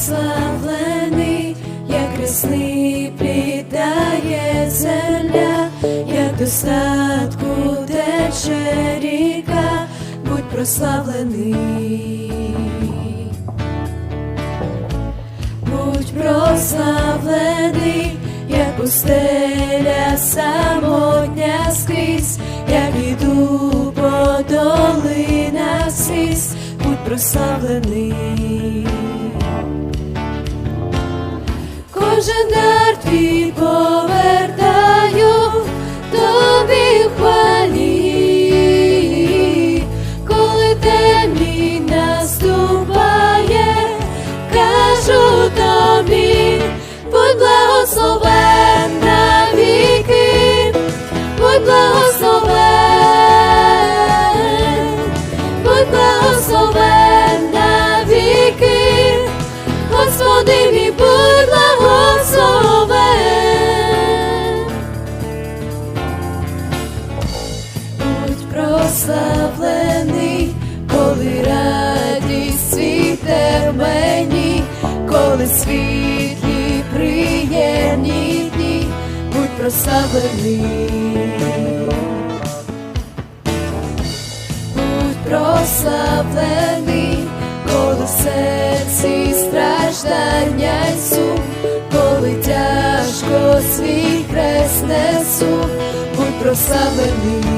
прославлений, як рясний плід дає земля, як достатку тече ріка, будь прославлений. Будь прославлений, як пустеля самотня скрізь, як іду по долинах сліз, будь прославлений. Кожен дар твій мені, коли світлі приємні дні, будь прославлений. Будь прославлений, коли в серці страждання сум, коли тяжко свій хрест несу, будь прославлений.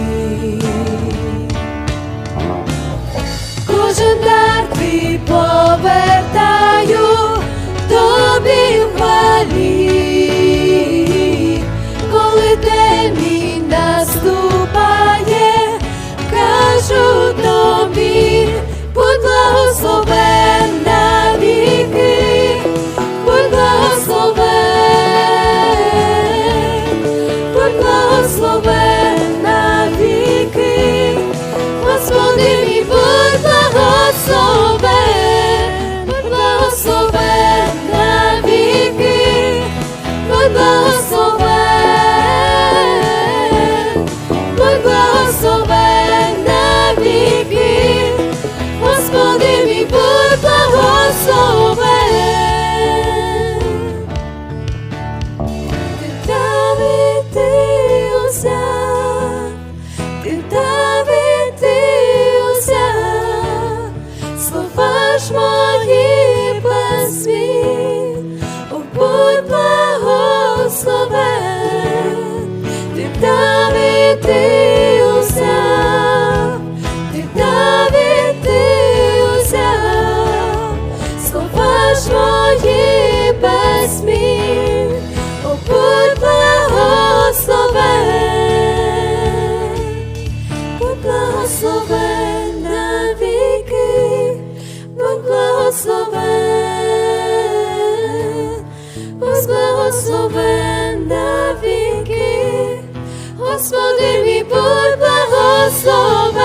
Господи мій, будь благословен,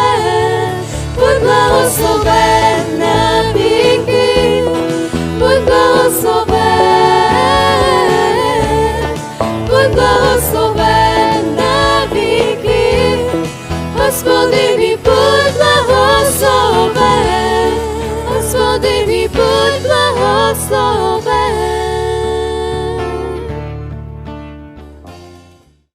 будь благословен на віки, будь благословен, будь благословен на віки, Господи мій, будь благословен, Господи мій, будь благословен.